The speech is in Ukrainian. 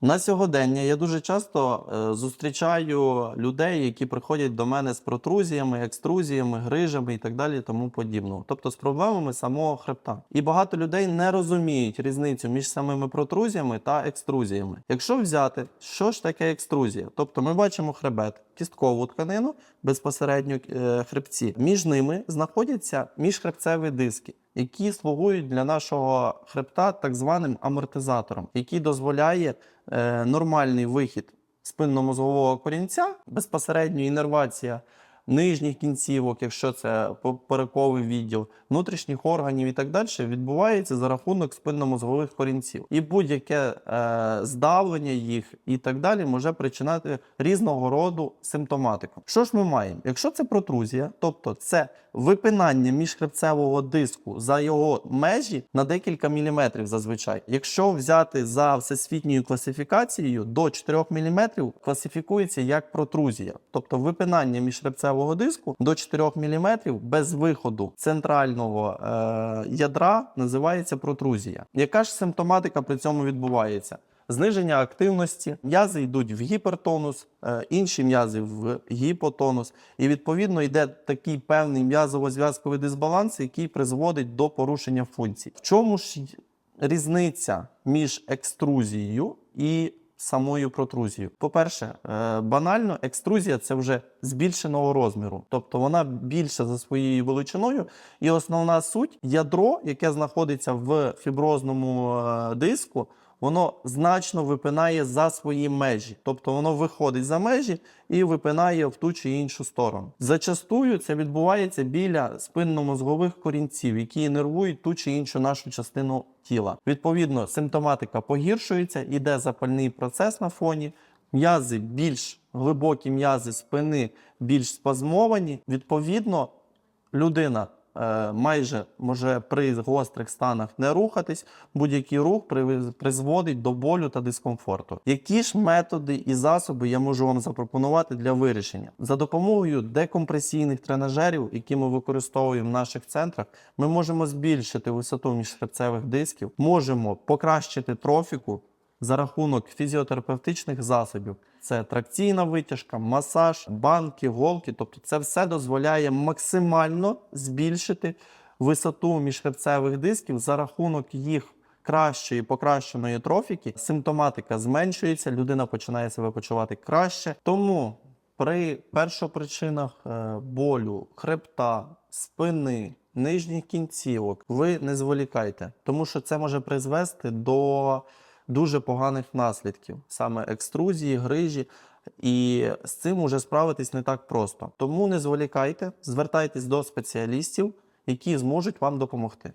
На сьогодення я дуже часто е, зустрічаю людей, які приходять до мене з протрузіями, екструзіями, грижами і так далі, тому подібного. Тобто з проблемами самого хребта. І багато людей не розуміють різницю між самими протрузіями та екструзіями. Якщо взяти, що ж таке екструзія? Тобто ми бачимо хребет, кісткову тканину, безпосередньо е, хребці. Між ними знаходяться міжхребцеві диски які слугують для нашого хребта так званим амортизатором, який дозволяє е, нормальний вихід спинномозгового корінця, безпосередньо інервація нижніх кінцівок, якщо це поперековий відділ, внутрішніх органів і так далі, відбувається за рахунок спинномозгових корінців. І будь-яке е, здавлення їх і так далі може причинати різного роду симптоматику. Що ж ми маємо? Якщо це протрузія, тобто це випинання міжхребцевого диску за його межі на декілька міліметрів зазвичай. Якщо взяти за всесвітньою класифікацією до 4 мм класифікується як протрузія, тобто випинання міжхребцевого диску до 4 мм без виходу центрального е, ядра називається протрузія. Яка ж симптоматика при цьому відбувається? Зниження активності, м'язи йдуть в гіпертонус, е, інші м'язи в гіпотонус, і відповідно йде такий певний м'язово-зв'язковий дисбаланс, який призводить до порушення функцій. В чому ж різниця між екструзією і самою протрузією? По-перше, е, банально, екструзія це вже збільшеного розміру, тобто вона більша за своєю величиною, і основна суть ядро, яке знаходиться в фіброзному е, диску воно значно випинає за свої межі, тобто воно виходить за межі і випинає в ту чи іншу сторону. Зачастую це відбувається біля спинномозгових корінців, які інервують ту чи іншу нашу частину тіла. Відповідно, симптоматика погіршується, іде запальний процес на фоні. М'язи більш глибокі м'язи спини більш спазмовані. Відповідно, людина майже може при гострих станах не рухатись. Будь-який рух призводить до болю та дискомфорту. Які ж методи і засоби я можу вам запропонувати для вирішення? За допомогою декомпресійних тренажерів, які ми використовуємо в наших центрах, ми можемо збільшити висоту міжхребцевих дисків, можемо покращити трофіку за рахунок фізіотерапевтичних засобів. Це тракційна витяжка, масаж, банки, голки. Тобто, це все дозволяє максимально збільшити висоту міжхребцевих дисків за рахунок їх кращої покращеної трофіки. Симптоматика зменшується, людина починає себе почувати краще. Тому при першопричинах е, болю, хребта, спини, нижніх кінцівок ви не зволікайте, тому що це може призвести до дуже поганих наслідків, саме екструзії, грижі. І з цим уже справитись не так просто. Тому не зволікайте, звертайтесь до спеціалістів, які зможуть вам допомогти.